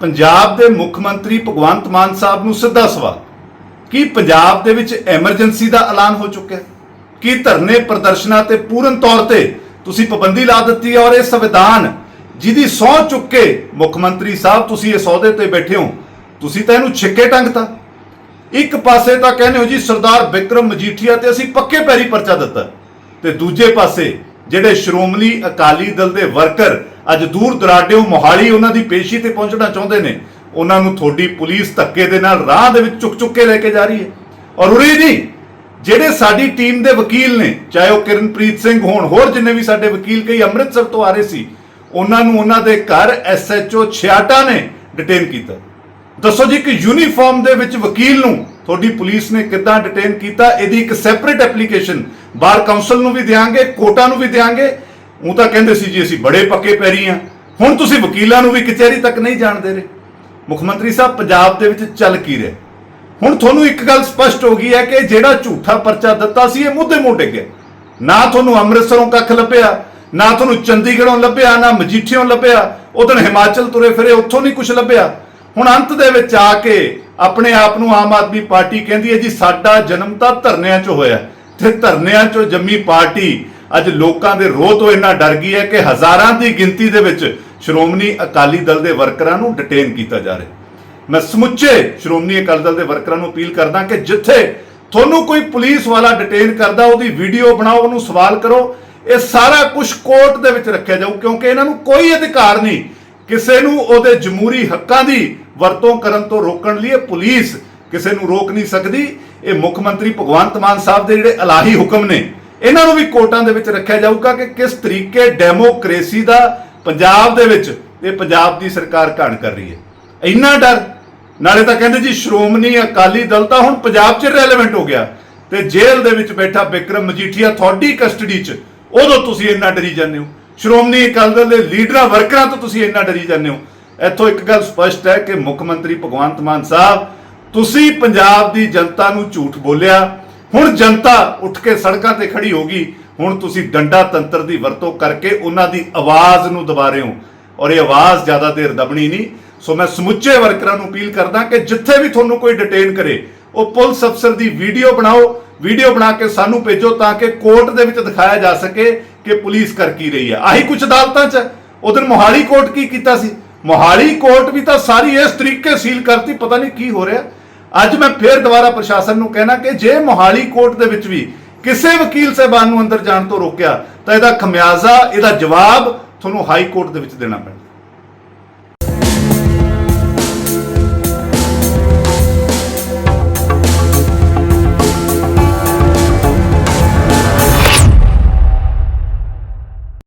ਪੰਜਾਬ ਦੇ ਮੁੱਖ ਮੰਤਰੀ ਭਗਵੰਤ ਮਾਨ ਸਾਹਿਬ ਨੂੰ ਸਿੱਧਾ ਸਵਾਲ, ਕੀ ਪੰਜਾਬ ਦੇ ਵਿੱਚ ਐਮਰਜੈਂਸੀ ਦਾ ਐਲਾਨ ਹੋ ਚੁੱਕਿਆ ਕੀ ਧਰਨੇ ਪ੍ਰਦਰਸ਼ਨਾਂ ਤੇ ਪੂਰਨ ਤੌਰ ਤੇ ਤੁਸੀਂ ਪਾਬੰਦੀ ਲਾ ਦਿੱਤੀ ਹੈ ਔਰ ਇਹ ਸੰਵਿਧਾਨ ਜਿਹਦੀ ਸਹੁੰ ਚੁੱਕ ਕੇ ਮੁੱਖ ਮੰਤਰੀ ਸਾਹਿਬ ਤੁਸੀਂ ਇਸ ਅਹੁਦੇ ਤੇ ਬੈਠੇ ਹੋ, ਤੁਸੀਂ ਤਾਂ ਇਹਨੂੰ ਛਿੱਕੇ ਟੰਗਤਾ। ਇੱਕ ਪਾਸੇ ਤਾਂ ਕਹਿੰਦੇ ਹੋ ਜੀ ਸਰਦਾਰ ਵਿਕਰਮ ਮਜੀਠੀਆ ਤੇ ਅਸੀਂ ਪੱਕੇ ਪੈਰੀ ਪਰਚਾ ਦਿੱਤਾ ਤੇ ਦੂਜੇ ਪਾਸੇ ਜਿਹੜੇ ਸ਼੍ਰੋਮਣੀ ਅਕਾਲੀ ਦਲ ਦੇ ਵਰਕਰ ਅੱਜ ਦੂਰ ਦਰਾਡਿਓ ਮੋਹਾਲੀ ਉਹਨਾਂ ਦੀ ਪੇਸ਼ੀ ਤੇ ਪਹੁੰਚਣਾ ਚਾਹੁੰਦੇ ਨੇ, ਉਹਨਾਂ ਨੂੰ ਤੁਹਾਡੀ ਪੁਲਿਸ ਧੱਕੇ ਦੇ ਨਾਲ ਰਾਹ ਦੇ ਵਿੱਚ ਚੁੱਕ ਚੁੱਕ ਕੇ ਲੈ ਕੇ ਜਾ ਰਹੀ ਹੈ। ਔਰ ਉਰੇ ਨਹੀਂ ਜਿਹੜੇ ਸਾਡੀ ਟੀਮ ਦੇ ਵਕੀਲ ਨੇ, ਚਾਹੇ ਉਹ ਕਿਰਨਪ੍ਰੀਤ ਸਿੰਘ ਹੋਣ, ਹੋਰ ਜਿੰਨੇ ਵੀ ਸਾਡੇ ਵਕੀਲ ਕਈ ਅੰਮ੍ਰਿਤਸਰ ਤੋਂ ਆ ਰਹੇ ਸੀ, ਉਹਨਾਂ ਨੂੰ ਉਹਨਾਂ ਦੇ ਘਰ ਐਸਐਚਓ ਛਿਆਟਾ ਨੇ ਡਿਟੇਨ ਕੀਤਾ। ਦੱਸੋ ਜੀ ਕਿ ਯੂਨੀਫਾਰਮ ਦੇ ਵਿੱਚ ਵਕੀਲ ਨੂੰ ਤੁਹਾਡੀ ਪੁਲਿਸ ਨੇ ਕਿੱਦਾਂ ਡਿਟੇਨ ਕੀਤਾ, ਇਹਦੀ ਇੱਕ ਸੈਪਰੇਟ ਐਪਲੀਕੇਸ਼ਨ ਬਾਰ ਕਾਉਂਸਲ ਨੂੰ ਵੀ ਦਿਆਂਗੇ ਕੋਰਟਾਂ ਨੂੰ ਵੀ ਦਿਆਂਗੇ। ਉਹ ਤਾਂ ਕਹਿੰਦੇ ਸੀ ਜੀ, ਅਸੀਂ ਬੜੇ ਪੱਕੇ ਪੈਰੀ ਆ। ਹੁਣ ਤੁਸੀਂ ਵਕੀਲਾਂ ਨੂੰ ਵੀ ਕਚਹਿਰੀ ਤੱਕ ਨਹੀਂ ਜਾਣ ਦੇ ਰਹੇ। ਮੁੱਖ ਮੰਤਰੀ ਸਾਹਿਬ, ਪੰਜਾਬ ਦੇ ਵਿੱਚ ਚੱਲ ਕੀ ਰਿਹਾ? ਹੁਣ ਤੁਹਾਨੂੰ ਇੱਕ ਗੱਲ ਸਪਸ਼ਟ ਹੋ ਗਈ ਹੈ ਕਿ ਜਿਹੜਾ ਝੂਠਾ ਪਰਚਾ ਦਿੱਤਾ ਸੀ, ਇਹ ਮੁੱਦੇ ਮੋਢੇ ਗਿਆ। ਨਾ ਤੁਹਾਨੂੰ ਅੰਮ੍ਰਿਤਸਰੋਂ ਕੱਖ ਲੱਭਿਆ, ਨਾ ਤੁਹਾਨੂੰ ਚੰਡੀਗੜ੍ਹੋਂ ਲੱਭਿਆ, ਨਾ ਮਜੀਠੀਓਂ ਲੱਭਿਆ। ਉਦੋਂ ਹਿਮਾਚਲ ਤੁਰੇ ਫਿਰੇ, ਉੱਥੋਂ ਨਹੀਂ ਕੁਝ ਲੱਭਿਆ। ਹੁਣ ਅੰਤ ਦੇ ਵਿੱਚ ਆ ਕੇ ਆਪਣੇ ਆਪ ਨੂੰ ਆਮ ਆਦਮੀ ਪਾਰਟੀ ਕਹਿੰਦੀ ਹੈ ਜੀ, ਸਾਡਾ ਜਨਮ ਤਾਂ ਧਰਨਿਆਂ 'ਚ ਹੋਇਆ ਤੇ ਧਰਨਿਆਂ 'ਚੋਂ ਜੰਮੀ ਪਾਰਟੀ ਅੱਜ ਲੋਕਾਂ ਦੇ ਰੋਹ ਤੋਂ ਇੰਨਾ ਡਰ ਗਈ ਹੈ ਕਿ ਹਜ਼ਾਰਾਂ ਦੀ ਗਿਣਤੀ ਦੇ ਵਿੱਚ ਸ਼੍ਰੋਮਣੀ ਅਕਾਲੀ ਦਲ ਦੇ ਵਰਕਰਾਂ ਨੂੰ ਡਿਟੇਨ ਕੀਤਾ ਜਾ ਰਿਹਾ ਮੈਂ ਸਮੁੱਚੇ ਸ਼੍ਰੋਮਣੀ ਅਕਾਲੀ ਦਲ ਦੇ ਵਰਕਰਾਂ ਨੂੰ ਅਪੀਲ ਕਰਦਾ ਕਿ ਜਿੱਥੇ ਤੁਹਾਨੂੰ ਕੋਈ ਪੁਲਿਸ ਵਾਲਾ ਡਿਟੇਨ ਕਰਦਾ, ਉਹਦੀ ਵੀਡੀਓ ਬਣਾਓ, ਉਹਨੂੰ ਸਵਾਲ ਕਰੋ, ਇਹ ਸਾਰਾ ਕੁਝ ਕੋਰਟ ਦੇ ਵਿੱਚ ਰੱਖਿਆ ਜਾਊ, ਕਿਉਂਕਿ ਇਹਨਾਂ ਨੂੰ ਕੋਈ ਅਧਿਕਾਰ ਨਹੀਂ। ਕਿਸੇ ਨੂੰ ਉਹਦੇ ਜਮਹੂਰੀ ਹੱਕਾਂ ਦੀ ਵਰਤੋਂ ਕਰਨ ਤੋਂ ਰੋਕਣ ਲਈ ਪੁਲਿਸ ਕਿਸੇ ਨੂੰ ਰੋਕ ਨਹੀਂ ਸਕਦੀ। ਇਹ ਮੁੱਖ ਮੰਤਰੀ ਭਗਵੰਤ ਮਾਨ ਸਾਹਿਬ ਦੇ ਜਿਹੜੇ ਇਲਾਹੀ ਹੁਕਮ ਨੇ, ਇਹਨਾਂ ਨੂੰ ਵੀ ਕੋਰਟਾਂ ਦੇ ਵਿੱਚ ਰੱਖਿਆ ਜਾਊਗਾ ਕਿ ਕਿਸ ਤਰੀਕੇ ਡੈਮੋਕ੍ਰੇਸੀ ਦਾ ਪੰਜਾਬ ਦੇ ਵਿੱਚ ਇਹ ਪੰਜਾਬ ਦੀ ਸਰਕਾਰ ਘਾਣ ਕਰ ਰਹੀ ਹੈ। ਇੰਨਾ ਡਰ, ਨਾਲੇ ਤਾਂ ਕਹਿੰਦੇ ਜੀ ਸ਼੍ਰੋਮਣੀ ਅਕਾਲੀ ਦਲ ਤਾਂ ਹੁਣ ਪੰਜਾਬ 'ਚ ਰੈਲੇਵੈਂਟ ਹੋ ਗਿਆ ਤੇ ਜੇਲ੍ਹ ਦੇ ਵਿੱਚ ਬੈਠਾ ਵਿਕਰਮ ਮਜੀਠੀਆ ਤੁਹਾਡੀ ਕਸਟਡੀ 'ਚ, ਉਦੋਂ ਤੁਸੀਂ ਇੰਨਾ ਡਰੀ ਜਾਂਦੇ ਹੋ। ਸ਼੍ਰੋਮਣੀ ਅਕਾਲੀ ਦਲ ਦੇ ਲੀਡਰਾਂ, ਵਰਕਰਾਂ ਤੋਂ ਤੁਸੀਂ ਇੰਨਾ ਡਰੀ ਜਾਂਦੇ ਹੋ। ਇੱਥੋਂ ਇੱਕ ਗੱਲ ਸਪਸ਼ਟ ਹੈ ਕਿ ਮੁੱਖ ਮੰਤਰੀ ਭਗਵੰਤ ਮਾਨ ਸਾਹਿਬ, ਤੁਸੀਂ ਪੰਜਾਬ ਦੀ ਜਨਤਾ ਨੂੰ ਝੂਠ ਬੋਲਿਆ, ਹੁਣ ਜਨਤਾ ਉੱਠ ਕੇ ਸੜਕਾਂ ਤੇ ਖੜੀ ਹੋ ਗਈ, ਹੁਣ ਤੁਸੀਂ ਡੰਡਾ ਤੰਤਰ ਦੀ ਵਰਤੋਂ ਕਰਕੇ ਉਹਨਾਂ ਦੀ ਆਵਾਜ਼ ਨੂੰ ਦਬਾ ਰਹੇ ਹੋ। ਔਰ ਇਹ ਆਵਾਜ਼ ਜ਼ਿਆਦਾ ਦੇਰ ਦਬਣੀ ਨਹੀਂ। ਸੋ ਮੈਂ ਸਮੁੱਚੇ ਵਰਕਰਾਂ ਨੂੰ ਅਪੀਲ ਕਰਦਾ ਕਿ ਜਿੱਥੇ ਵੀ ਤੁਹਾਨੂੰ ਕੋਈ ਡਿਟੇਨ ਕਰੇ, ਉਹ ਪੁਲਿਸ ਅਫਸਰ ਦੀ ਵੀਡੀਓ ਬਣਾਓ, ਵੀਡੀਓ ਬਣਾ ਕੇ ਸਾਨੂੰ ਭੇਜੋ ਤਾਂ ਕਿ ਕੋਰਟ ਦੇ ਵਿੱਚ ਦਿਖਾਇਆ ਜਾ ਸਕੇ ਕਿ ਪੁਲਿਸ ਕਰ ਕੀ ਰਹੀ ਹੈ। ਆਹੀ ਕੁਝ ਅਦਾਲਤਾਂ 'ਚ ਉਧਰ ਮੋਹਾਲੀ ਕੋਰਟ ਕੀ ਕੀਤਾ ਸੀ? ਮੋਹਾਲੀ ਕੋਰਟ ਵੀ ਤਾਂ ਸਾਰੀ ਇਸ ਤਰੀਕੇ ਸੀਲ ਕਰਤੀ, ਪਤਾ ਨਹੀਂ ਕੀ ਹੋ ਰਿਹਾ। ਅੱਜ ਮੈਂ ਫੇਰ ਦੁਬਾਰਾ ਪ੍ਰਸ਼ਾਸਨ ਨੂੰ ਕਹਿਣਾ ਕਿ ਜੇ ਮੋਹਾਲੀ ਕੋਰਟ ਦੇ ਵਿੱਚ ਵੀ ਕਿਸੇ ਵਕੀਲ ਸਾਹਿਬਾਨ ਨੂੰ ਅੰਦਰ ਜਾਣ ਤੋਂ ਰੋਕਿਆ, ਤਾਂ ਇਹਦਾ ਖਮਿਆਜ਼ਾ, ਇਹਦਾ ਜਵਾਬ ਤੁਹਾਨੂੰ ਹਾਈ ਕੋਰਟ ਦੇ ਵਿੱਚ ਦੇਣਾ ਪੈਣਾ।